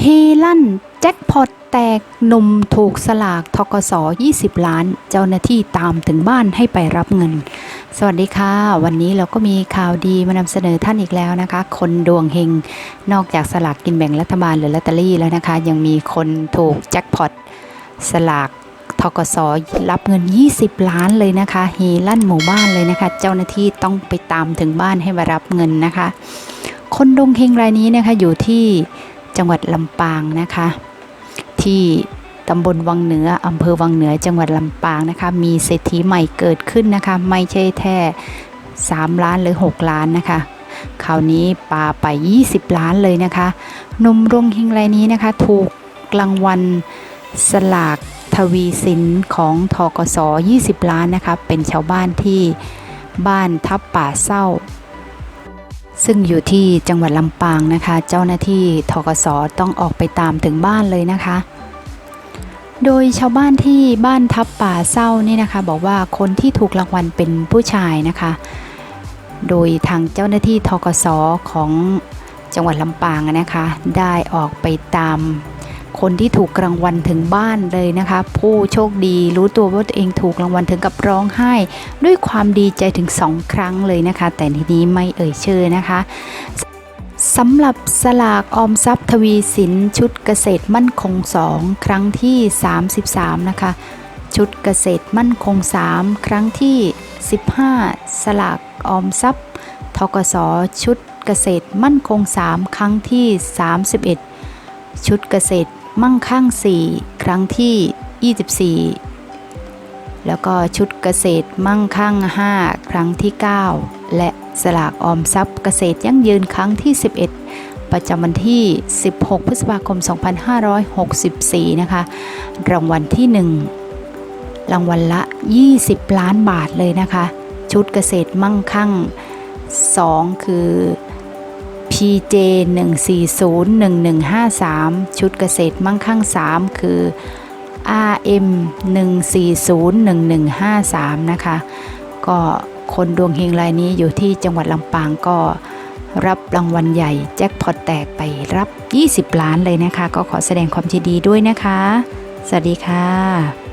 เฮลั่นแจ็คพอตแตกหนุ่มถูกสลากทกส20 ล้าน เจ้าหน้าที่ตามถึงบ้านให้ไปรับเงิน สวัสดีค่ะ วันนี้เราก็มีข่าวดีมานำเสนอท่านอีกแล้วนะคะ คนดวงเฮงนอกจากสลากกินแบ่งรัฐบาลหรือลอตเตอรี่แล้วนะคะ ยังมีคนถูกแจ็คพอตสลากทกสรับเงิน 20 ล้านเลยนะคะเฮลั่นหมู่บ้านเลยนะคะ เจ้าหน้าที่ต้องไปตามถึงบ้านให้มารับเงินนะคะ คนดวงเฮงรายนี้นะคะอยู่ที่ จังหวัดลำปางนะคะ ที่ตำบลวังเหนืออำเภอวังเหนือจังหวัดลำปางนะคะ มีเศรษฐีใหม่เกิดขึ้นนะคะ ไม่ใช่แค่3ล้านหรือ 6 ล้านนะคะคราวนี้ปาไป 20 ล้านเลยนะคะนมรงเฮงรายนี้นะคะ ถูกรางวัลสลากทวีสินของทกส20 ล้านนะคะ เป็นชาวบ้านที่บ้านทับป่าเศร้า ซึ่งอยู่ที่จังหวัดลำปางนะคะ เจ้าหน้าที่ทกศต้องออกไปตามถึงบ้านเลยนะคะ โดยชาวบ้านที่บ้านทับป่าเศร้านี่นะคะ บอกว่าคนที่ถูกรางวัลเป็นผู้ชายนะคะ โดยทางเจ้าหน้าที่ทกศของจังหวัดลำปางนะคะ ได้ออกไปตาม คนที่ถูกรางวัลถึงบ้านเลยนะคะ ผู้โชคดีรู้ตัวว่าตัวเองถูกรางวัลถึงกับร้องไห้ ด้วยความดีใจถึงสองครั้งเลยนะคะ แต่ทีนี้ไม่เอ่ยชื่อนะคะสำหรับสลากออมทรัพย์ทวีสินชุดเกษตรมั่นคง 2 ครั้งที่ 33 นะคะ ชุดเกษตรมั่นคง 3 ครั้งที่ 15 สลากออมทรัพย์ทกสชุดเกษตรมั่นคง 3 ครั้งที่ 31 ชุดเกษตร มั่งคั่ง 4 ครั้งที่ 24 แล้วก็ชุดเกษตรมั่งคั่ง 5 ครั้งที่ 9 และสลากออมทรัพย์เกษตรยั่งยืนครั้งที่ 11 ประจำวันที่ 16 พฤษภาคม 2564 นะคะ รางวัลที่ 1 รางวัลละ 20 ล้านบาทเลยนะคะ ชุดเกษตรมั่งคั่ง 2 คือ PJ 1401153 ชุดเกษตรมั่งคั่ง 3 คือ RM 1401153 นะคะ ก็คนดวงเฮงรายนี้อยู่ที่จังหวัดลำปางก็รับรางวัลใหญ่ แจ็คพอตแตกไปรับ 20 ล้านเลยนะคะ ก็ขอแสดงความยินดีด้วยนะคะ สวัสดีค่ะ